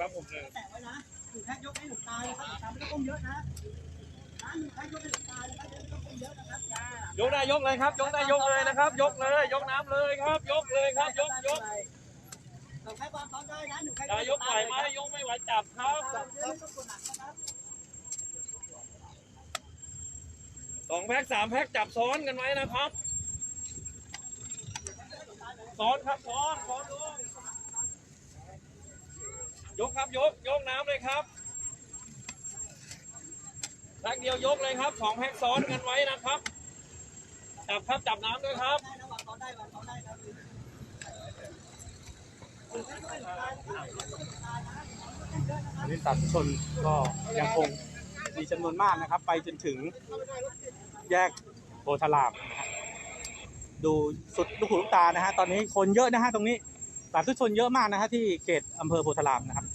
ครับผมหนึ่งแตะไว้นะหนึ่งแพ็คยกให้หลวงตาเลยครับหลวงตาไม่ต้องก้มเยอะนะนะหนึ่งแพ็คยกให้หลวงตาเลยครับไม่ต้องก้มเยอะนะครับจ้ายกได้ยกเลยครับ ยกได้ยกเลยนะครับ ยกเลย ยกน้ำเลยครับ ยกเลยครับ ยกยกหนึ่งแพ็ควางพร้อมได้นะหนึ่งแพ็คจะยกไหวไหมยกไม่ไหวจับครับจับเยอะไม่ต้องกดหนักนะครับสองแพ็คสามแพ็คจับซ้อนกันไว้นะครับ ซ้อนครับซ้อนซ้อนลง ยกครับยกยกน้ำเลยครับแพ็คเดียวยกเลยครับสองแพ็คซ้อนกันไว้นะครับ จับครับจับน้ำด้วยครับได้นะวางพร้อมได้วางพร้อมได้ครับหนึ่งแพ็คยครับอันนี้ตัดชนก็ยังคงมีจำนวนมากนะครับ ไปจนถึงแยกโพธารามนะฮะดูสุดลูกหูลูกตานะฮะตอนนี้คนเยอะนะฮะตรงนี้สาธุชนเยอะมากนะฮะที่เขตอำเภอโพธารามนะครับ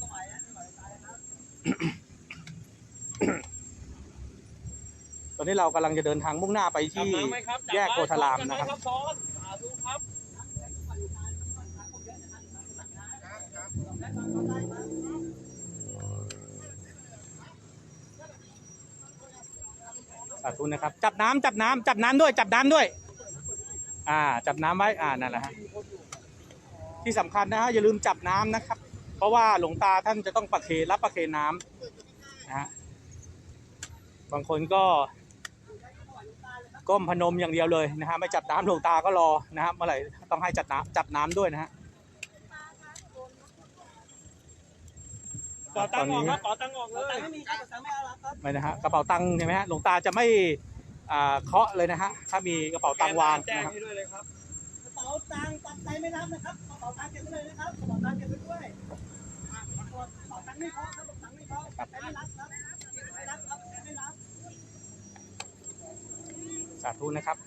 ตอนนี้เรากำลังจะเดินทางมุ่งหน้าไปจับที่น้ำไหมครับจับแยกโพธารามนะครับซ้อนสาธุครับสาธุนะครับ จับน้ำจับน้ำจับน้ำด้วย จับน้ำด้วย อ่า จับน้ำไว้ อ่านั่นแหละฮะที่สำคัญนะฮะอย่าลืมจับน้ำนะครับ เพราะว่าหลวงตาท่านจะต้องประเคนรับประเคนน้ำนะฮะบางคนก็ก้มพนมอย่างเดียวเลยนะฮะไม่จับน้ำหลวงตาก็รอนะฮะเมื่อไหร่ต้องให้จับน้ำจับน้ำด้วยนะฮะต่อตังค์ออกครับต่อตังค์ออกเลตังยค์ไม่มีครับตังค์ไม่เอาแล้วครับไม่นะฮะกระเป๋าตังค์ใช่ไหมฮะหลวงตาจะไม่อ่าเคาะเลยนะฮะถ้ามีกระเป๋าตังค์วางแจ้งนะครับ ให้ด้วยเลยครับกระเป๋า ตังค์ตังค์ใจไม่รับนะครับกระเป๋าตังค์เก็บไว้เลยนะครับกระเป๋าตังค์เก็บไว้ด้วยอะกระเป๋าตังค์ไม่พอครับกระเป๋าตังค์ไม่พอใจไม่รับครับไม่รับครับใจไม่รับสาธุนะครับ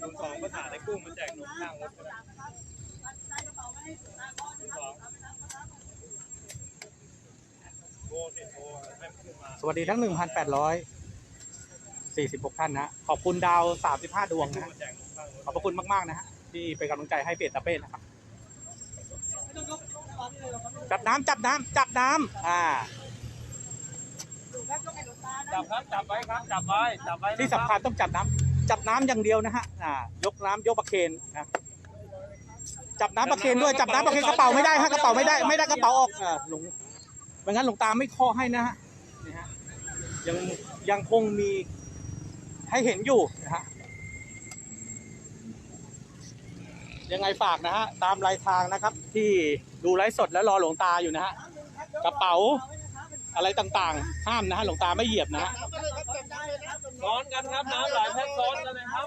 คุณสองภาษาในกุ้งมาแจกนมข้างรถก็ได้ใจกระเป๋าไม่ให้ถึงตาพอนะครับไม่รับนะครับโบสิโบให้มันขึ้นมาสวัสดีทั้ง 1,846 ท่านนะฮะขอบคุณดาว 35 ดวงนะฮะมาแจกนมข้างรถขอบพระคุณมาก ๆ นะฮะที่เป็นกำลังใจให้เปียตาเป้นะครับไม่ต้องยกยกตอนนี้เลยหรอกครับ จับน้ำจับน้ำจับน้ำอ่าดูแค่ยกให้หลวงตานะจับครับจับไว้ครับจับไว้จับไว้นะที่สำคัญต้องจับน้ำจับน้ำอย่างเดียวนะฮะอ่ายกน้ำยกประเคนนะจับน้ำประเคนด้วยจับน้ำประเคนกระเป๋าไม่ได้ฮะกระเป๋าไม่ได้ไม่ได้กระเป๋าออกอ่าหลวงไม่งั้นหลวงตาไม่ข้อให้นะฮะนี่ฮะยังยังคงมี ให้เห็นอยู่นะฮะยังไงฝากนะฮะตามรายทางนะครับ ที่ดูไลฟ์สดแล้วรอหลวงตาอยู่นะฮะกระเป๋าอะไรต่างๆ ห้ามนะฮะหลวงตาไม่เหยียบนะฮะซ้อนกันครับน้ำหลายแพ็คซ้อนกันเลยครับ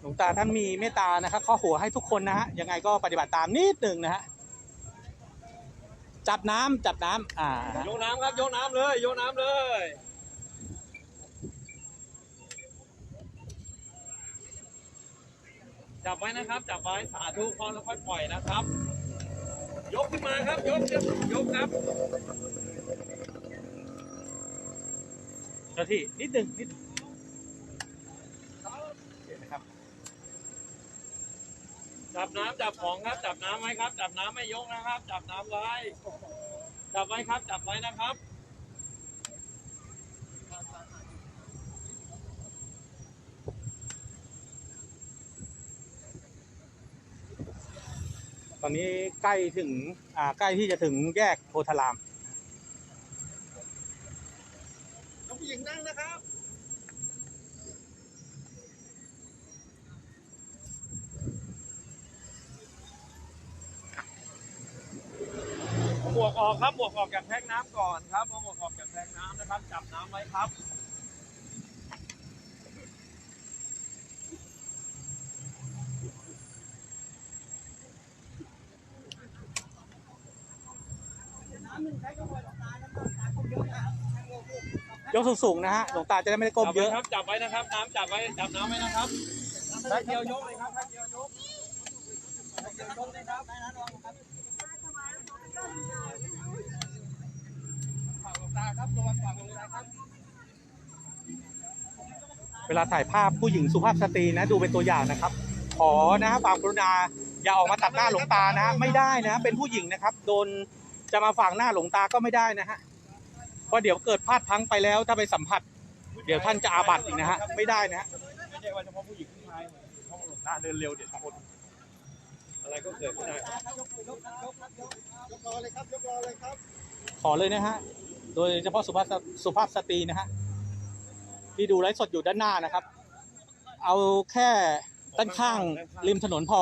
หลวงตาท่านมีเมตตานะครับข้อหัวให้ทุกคนนะฮะยังไงก็ปฏิบัติตามนิดหนึ่งนะฮะ จับน้ำจับน้ำอ่า โยกน้ำครับโยกน้ำเลยโยกน้ำเลยจับไว้นะครับ จับไว้สาธุพรแล้วค่อยปล่อยนะครับ ยกขึ้นมาครับยกยกครับเจ้าที่นิดหนึ่งนิดเห็นไหมครับ จับน้ำจับของครับ จับน้ำไว้ครับ จับน้ำไม่ยกนะครับ จับน้ำไว้ จับไว้ครับ จับไว้นะครับ ตอนนี้ใกล้ถึงอ่าใกล้ที่จะถึงแยกโพธาราม ผู้หญิงนั่งนะครับ เอา หมวกออกครับหมวกออกจากแพ็กน้ำก่อนครับเอาหมวกออกจากแพ็กน้ำนะครับ จับน้ำไว้ครับน้ำหนึ่งใช้ก็พอหลวงตานะหลวงตาก้มเยอะนะครับยกสูงๆนะฮะหลวงตาจะได้ไม่ได้ก้มจับเยไว้อะครับจับไว้นะครับน้ำจับไว้จับน้ำไว้นะครับแพ็กเดียวยกเลยครับแพ็กเดียวยกแพ็กเดียวยกเลยครับ ได้นะระวัง ครับฝากหลวงตาครับระวังฝากหลวงตาครับตาเวลาถ่ายภาพผู้หญิงสุภาพสตรีนะดูเป็นตัวอย่างนะครับ ขอนะฮะความกรุณาอย่าออกมาตัดหน้าหลวงตานะฮะไม่ได้นะ เป็นผู้หญิงนะครับ โดนจะมาฝังหน้าหลวงตาก็ไม่ได้นะฮะเพราะเดี๋ยวเกิดพลาดพลั้งไปแล้วถ้าไปสัมผัส เดี๋ยวท่านจะอาบัติอีกนะฮะไม่ได้นะฮะไม่ใช่ว่าเฉพาะผู้หญิงผู้ชายเพราะหลวงตาเดินเร็วเดี๋ยวชนอะไรก็เกิดขึ้นได้ยกรอเลยครับยกรอเลยครับ ขอเลยนะฮะ โดยเฉพาะสุภาพสุภาพสตรีนะฮะที่ดูไลฟ์สดอยู่ด้านหน้านะครับ เอาแค่ด้านข้างริมถนนพอ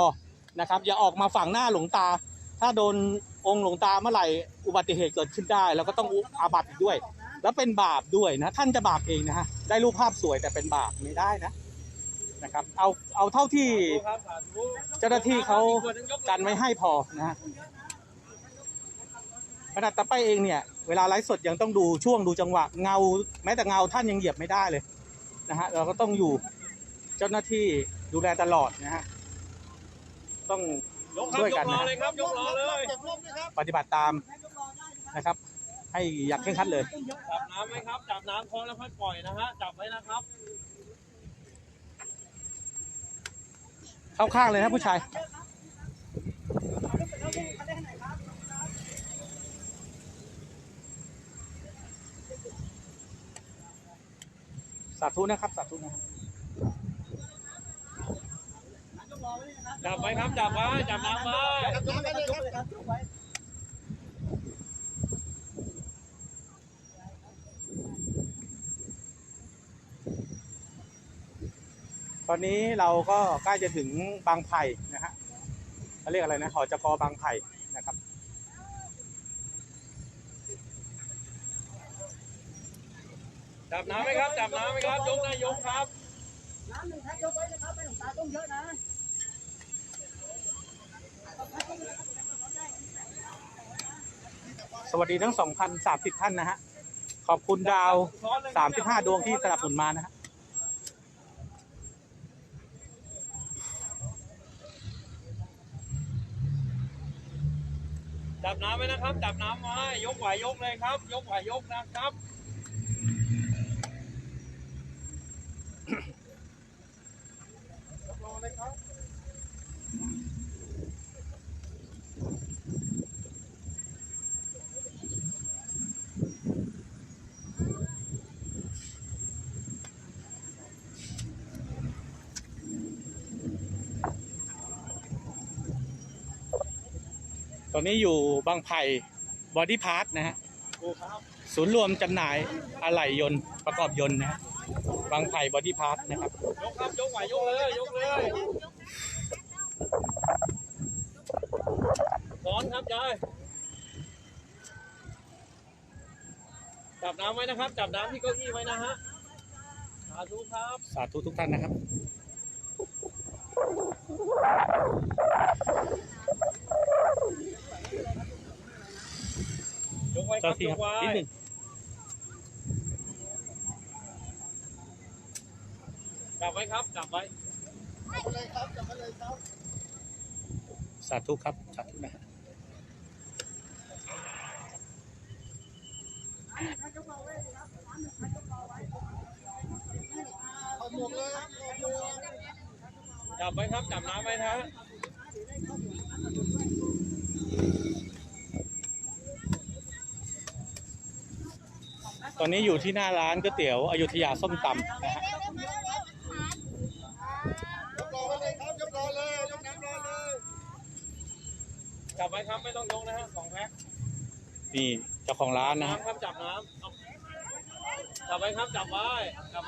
นะครับ อย่าออกมาฝั่งหน้าหลวงตา ถ้าโดนองค์หลวงตาเมื่อไหร่อุบัติเหตุเกิดขึ้นได้ แล้วก็ต้องอาบัติอีกด้วย แล้วเป็นบาปด้วยนะท่านจะบาปเองนะฮะได้รูปภาพสวยแต่เป็นบาปไม่ได้นะนะครับเอาเอาเท่าที่ครับสาธุเจ้าหน้าที่เขากันไว้ให้พอนะฮะขนาดตะไปเองเนี่ย เวลาไลฟ์สดยังต้องดูช่วงดูจังหวะเงา แม้แต่เงาท่านยังเหยียบไม่ได้เลยนะฮะเราก็ต้องอยู่เจ้าหน้าที่ดูแลตลอดนะฮะต้องยกครับช่วยยกันกรอนะเลยครับยกรอเลยเก็บร่มด้วยครับปฏิบัติตามนะครับ ให้อย่างเคร่งครัดเลย จับน้ำไหมครับจับน้ำพอแล้วค่อยปล่อยนะฮะจับไว้นะครับเข้าข้างเลยนะผู้ชาย สาธุนะครับสาธุนะครับจับไว้ครับจับไว้จับน้ำไว้จับน้ำไปเลยครับยกไว้ตอนนี้เราก็ใกล้จะถึงบางไผ่นะฮะเขาเรียกอะไรนะหอจกบางไผ่นะครับ จับน้ำไหมครับ จับน้ำไหมครับ ยกนะยกครับ น้ำหนึ่งแพ็คยกไว้นะครับไม่หลวงตาต้องเยอะนะสวัสดีทั้ง 2,030 ท่านนะฮะ ขอบคุณดาว 35 ดวงที่สนับสนุนมานะฮะจับน้ำไว้นะครับ จับน้ำไว้ยกไหวยกเลยครับ ยกไหวยกนะครับ รอเลยครับ ตอนนี้อยู่บางไผ่บอดี้พาร์ทนะฮะโอ้ครับศูนย์รวมจำหน่ายอะไหล่ยนต์ประกอบยนต์นะฮะบางไผ่บอดี้พาร์ทนะครับยกครับยกไหวยกเลยยกเลยซ้อนครับยายจับน้ำไว้นะครับ จับน้ำที่เก้าอี้ไว้นะฮะสาธุครับสาธุทุกท่านนะครับ ยก ไว้คเจ้ารับที่ยครับกไว้นิดหนึ่งจับไว้ครับจับไว้จับไปเลยครับจับไปเลยครับ สาธุครับ สาธุนะฮะเอาหมวกเลยครับเอาหมวกจับไว้ครับ จับน้ำไว้นะ ตอนนี้อยู่ที่หน้าร้านก๋วยเตี๋ยวอยุธยาส้มตำนะฮะยกรอไว้เลยครับยกรอเลยยกน้ำรอเลยจับไว้ครับไม่ต้องยกนะฮะสองแพ็คนี่เจ้าของร้านนะฮะ น้ำครับจับน้ำเอาจับไว้ครับจับไว้จับ